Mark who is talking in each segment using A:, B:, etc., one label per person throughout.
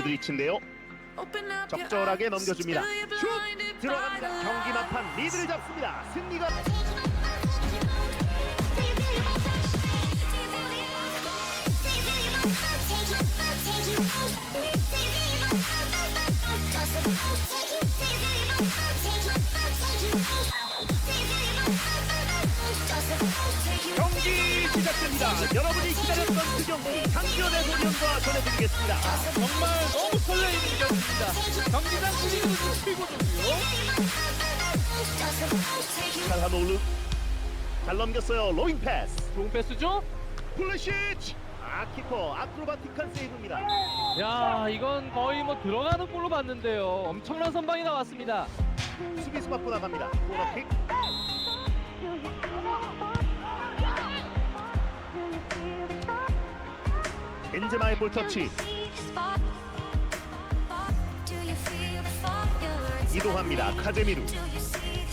A: 모드리치인데요. 적절하게 넘겨줍니다. 슛 들어갑니다. 경기 막판 리드를 잡습니다. 승리가 전해드리겠습니다.
B: 정말 너무 설레이는 경기입니다. 경기장 분위기도 좀 최고조고요.
A: 잘한 올루 잘 넘겼어요. 로잉 패스.
B: 좋은 패스죠?
A: 플래시치. 아 키퍼 아크로바틱한 세이브입니다.
B: 야, 이건 거의 뭐 들어가는 골로 봤는데요. 엄청난 선방이 나왔습니다.
A: 수비수 맞고 나갑니다. 코너킥. 벤제마의 볼터치 이동합니다. 카제미루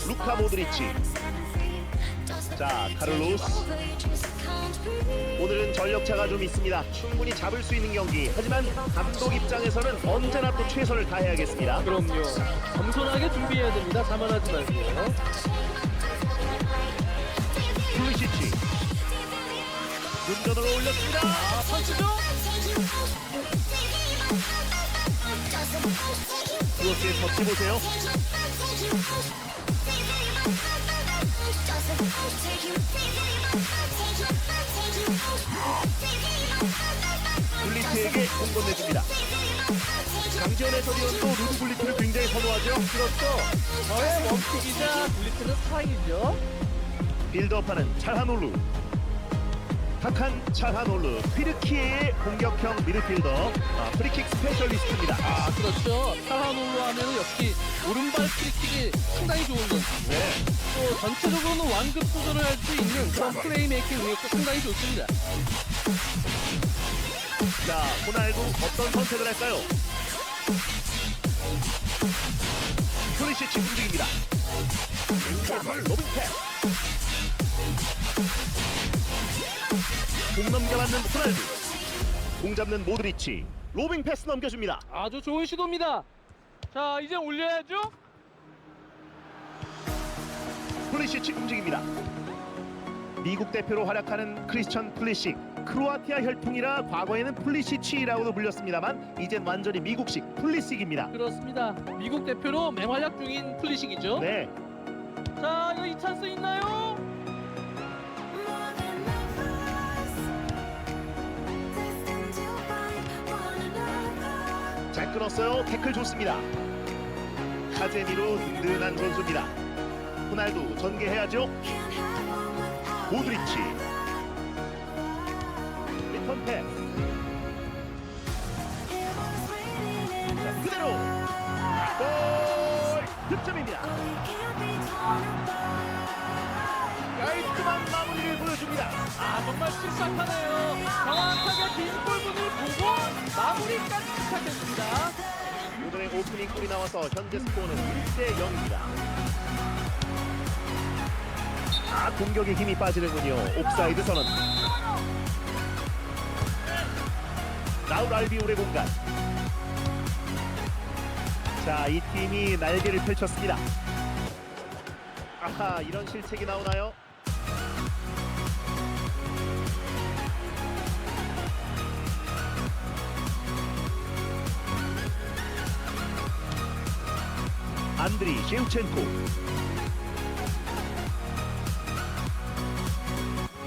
A: 루카 모드리치 자 카를로스 오늘은 전력차가 좀 있습니다. 충분히 잡을 수 있는 경기. 하지만 감독 입장에서는 언제나 또 최선을 다해야겠습니다.
B: 그럼요. 겸손하게 준비해야 됩니다. 자만하지 말고요.
A: 플리시치 운전으로 올렸습니다.
B: 아, 선수죠?
A: 크로스의 터치 보세요. 블리트에게 공 건네줍니다. 강지현의 소리원도 루드 블리트를 굉장히 선호하죠.
B: 그렇죠. 저의 원픽이자 블리트는 스타일이죠.
A: 빌드업하는 찰하놀루. 탁한 찰하놀루. 퀴르키에의 공격형 미드필더. 아, 프리킥 스페셜리스트입니다.
B: 아, 그렇죠. 타하놀로 하면 역시 오른발 프리킥이 상당히 좋은 선수.
A: 네.
B: 또 전체적으로는 완급 조절을 할 수 있는 그런 플레이메이킹 능력도 상당히 좋습니다.
A: 자, 호날두 어떤 선택을 할까요? 프리시치 움직입니다. 로빙 패 공 넘겨받는 호날두. 공 잡는 모드리치. 로빙 패스 넘겨줍니다.
B: 아주 좋은 시도입니다. 자, 이제 올려야죠.
A: 플리시치 움직입니다. 미국 대표로 활약하는 크리스천 플리식. 크로아티아 혈통이라 과거에는 플리시치라고도 불렸습니다만 이젠 완전히 미국식 플리식입니다.
B: 그렇습니다. 미국 대표로 맹활약 중인 플리식이죠.
A: 네,
B: 자, 이거 이 찬스 있나요?
A: 잘 끊었어요. 태클 좋습니다. 카제미로 든든한 선수입니다. 호날두 전개해야죠. 모드리치. 리턴. 자, 그대로. 골! 득점입니다. 깔끔한 마무리를 보여줍니다.
B: 아, 정말 침착하네요. 정확하게 빈 골문을 보고 마무리까지 시작했습니다.
A: 오늘의 오프닝 골이 나와서 현재 스코어는 1대 0입니다. 아, 공격에 힘이 빠지는군요. 옵사이드 선언. 라울 알비올의 공간. 자, 이 팀이 날개를 펼쳤습니다. 아하, 이런 실책이 나오나요? 안드리 셰우첸코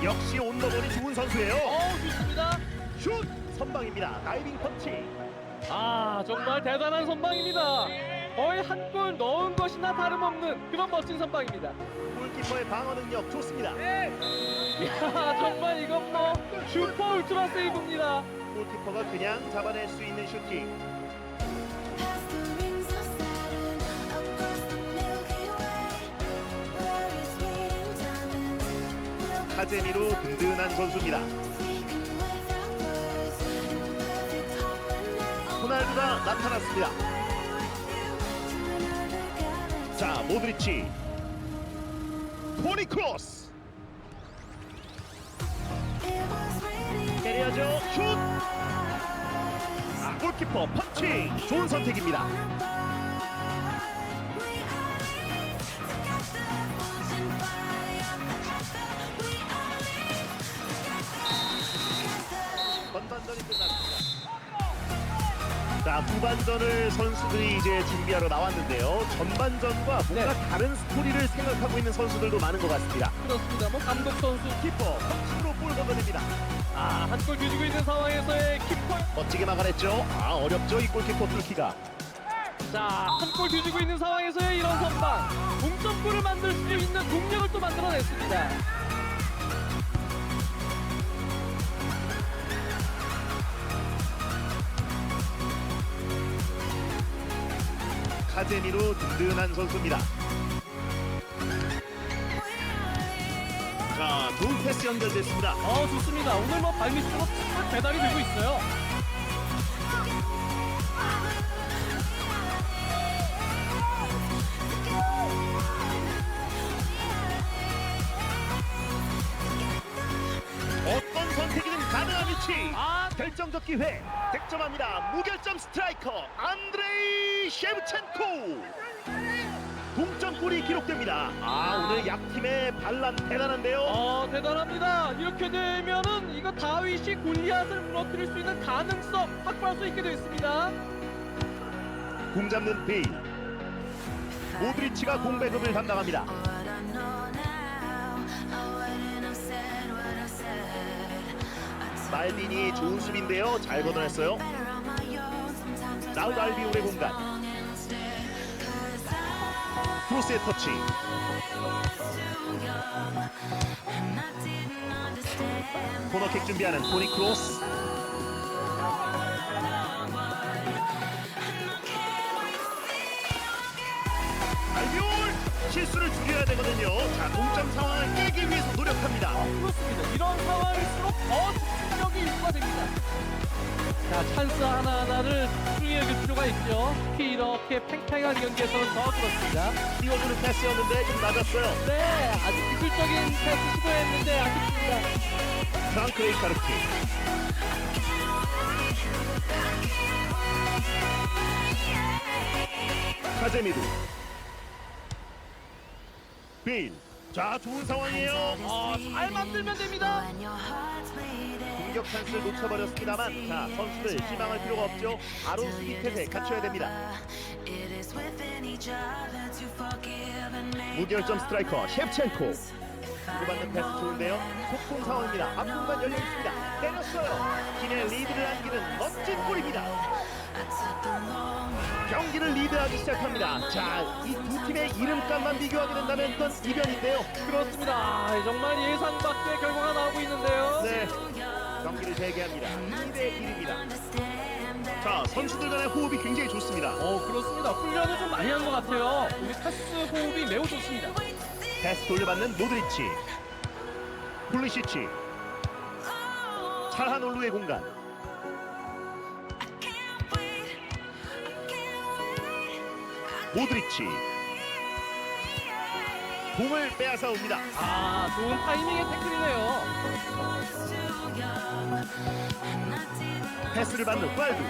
A: 역시 온더볼이 좋은 선수예요
B: 어, 좋습니다.
A: 슛! 선방입니다 다이빙 펀치
B: 아, 정말 대단한 선방입니다. 거의 한 골 넣은 것이나 다름없는 그런 멋진 선방입니다.
A: 골키퍼의 방어 능력 좋습니다
B: 야, 정말 이건 뭐 슈퍼 울트라 세이브입니다.
A: 골키퍼가 그냥 잡아낼 수 있는 슈팅 카제미로 든든한 선수입니다. 호날두가 나타났습니다. 자 모드리치. 토니 크로스. 때려야죠. 슛! 아, 골키퍼 펀치 좋은 선택입니다. 전반전이 끝났습니다. 자 후반전을 선수들이 이제 준비하러 나왔는데요. 전반전과 뭔가
B: 네.
A: 다른 스토리를 생각하고 있는 선수들도 많은 것 같습니다.
B: 그렇습니다. 뭐 감독 선수
A: 키퍼 터치로 볼 걷어냅니다.
B: 아, 한 골 뒤지고 있는 상황에서의 키퍼.
A: 멋지게 막아냈죠. 아 어렵죠 이 골키퍼 뚫기가.
B: 자, 한 골 뒤지고 있는 상황에서의 이런 선방. 동점골을 만들 수 있는 동력을 또 만들어냈습니다.
A: 카제미로 든든한 선수입니다. 자, 좋은 패스 연결됐습니다.
B: 어, 좋습니다. 오늘 뭐 발밑으로 탁 배달이 되고 있어요.
A: 어떤 선택이든 가능한 위치.
B: 아,
A: 결정적 기회. 득점합니다. 무결점 스트라이커 안드레이 셰브첸코. 동점골이 기록됩니다. 아, 오늘 약팀의 반란 대단한데요.
B: 어, 대단합니다. 이렇게 되면은 이거 다윗이 골리앗을 무너뜨릴 수 있는 가능성 확보할 수 있게 됐습니다.
A: 공 잡는 베일. 모드리치가 공배급을 담당합니다. 말디니 좋은 수비인데요. 잘 걷어냈어요. 나우 알비올의 공간. 크로스의 터치. 코너킥 준비하는 토니 크로스. 알비올 실수를 줄여야 되거든요. 자 동점 상황을 깨기 위해서 노력합니다.
B: 그렇습니다. 이런 상황일수록 더 집중력이 유발됩니다. 자, 찬스 하나하나를 집중해 여길 필요가 있죠. 특히 이렇게 팽팽한 경기에서는 더 그렇습니다.
A: 띄워주는 패스였는데 좀 낮았어요.
B: 네, 아주 기술적인 패스 시도했는데 아쉽습니다.
A: 프랑크 레이카르트. 카제미루. 베일. 자, 좋은 상황이에요.
B: 어, 잘 만들면 됩니다.
A: 공격 찬스를 놓쳐버렸습니다만, 자, 선수들 희망할 필요가 없죠. 수비 태세 갖춰야 됩니다. 무결점 스트라이커 셰프첸코. 주고받는 패스 좋은데요. 속공 상황입니다. 앞공간 열려 있습니다. 때렸어요. 팀의 리드를 안기는 멋진 골입니다. 경기를 리드하기 시작합니다. 자, 이 두 팀의 이름값만 비교하게 된다면 또 이변인데요.
B: 그렇습니다. 아, 정말 예상 밖의 결과가 나오고 있는데요.
A: 네, 경기를 재개합니다. 2대 1입니다. 자, 선수들 간의 호흡이 굉장히 좋습니다.
B: 어, 그렇습니다. 훈련을 좀 많이 한 것 같아요. 우리 패스 호흡이 매우 좋습니다.
A: 패스 돌려받는 모드리치. 폴리시치. 차한올루의 공간. 모드리치. 공을 빼앗아 옵니다.
B: 아, 좋은 타이밍의 태클이네요.
A: 패스를 받는 빨두.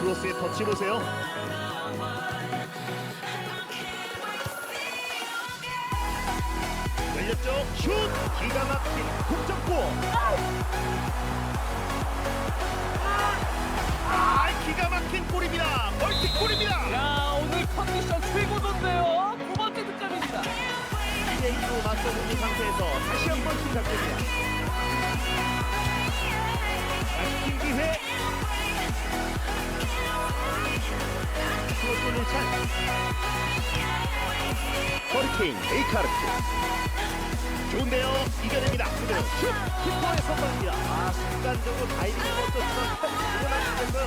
A: 크로스의 터치 보세요. 열렸죠? 슛! 기가 막힌 국적골! 아, 기가 막힌 골입니다. 멀티골입니다.
B: 야, 오늘 컨디션 최고던데요.
A: 2대2로 맞서는 상태에서 다시 한번 시작됩니다. 다시 기회. 크로스를 찬. 허리케인 에이카르트. 좋은데요. 이겨냅니다. 슛! 키퍼의 선방입니다. 아, 순간적으로 다이빙을 멈췄지만 펜스 들어갔어요.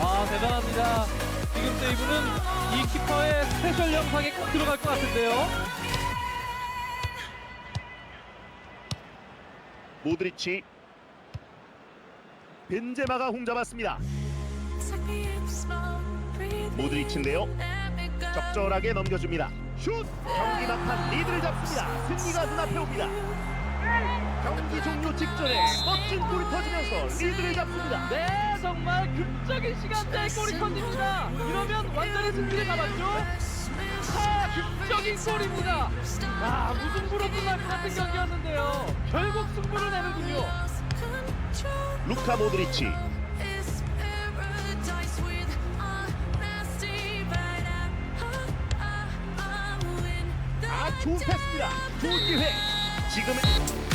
B: 아, 대단합니다. 지금 세이브는 이 키퍼의 스페셜 영상에 꼭 들어갈 것 같은데요.
A: 모드리치. 벤제마가 홍잡았습니다. 모드리치인데요. 적절하게 넘겨줍니다. 슛! 경기 막판 리드를 잡습니다. 승리가 눈앞에 옵니다. 경기 종료 직전에 멋진 골이 터지면서 리드를 잡습니다.
B: 네, 정말 극적인 시간대에 골이 터집니다. 이러면 완전히 승리를 잡았죠. 아, 극적인 골입니다. 아, 무승부로 끝날 것 같은 경기였는데요. 결국 승부를 내는군요.
A: 루카 모드리치 아 좋은 패스입니다. 좋은 기회. 지금은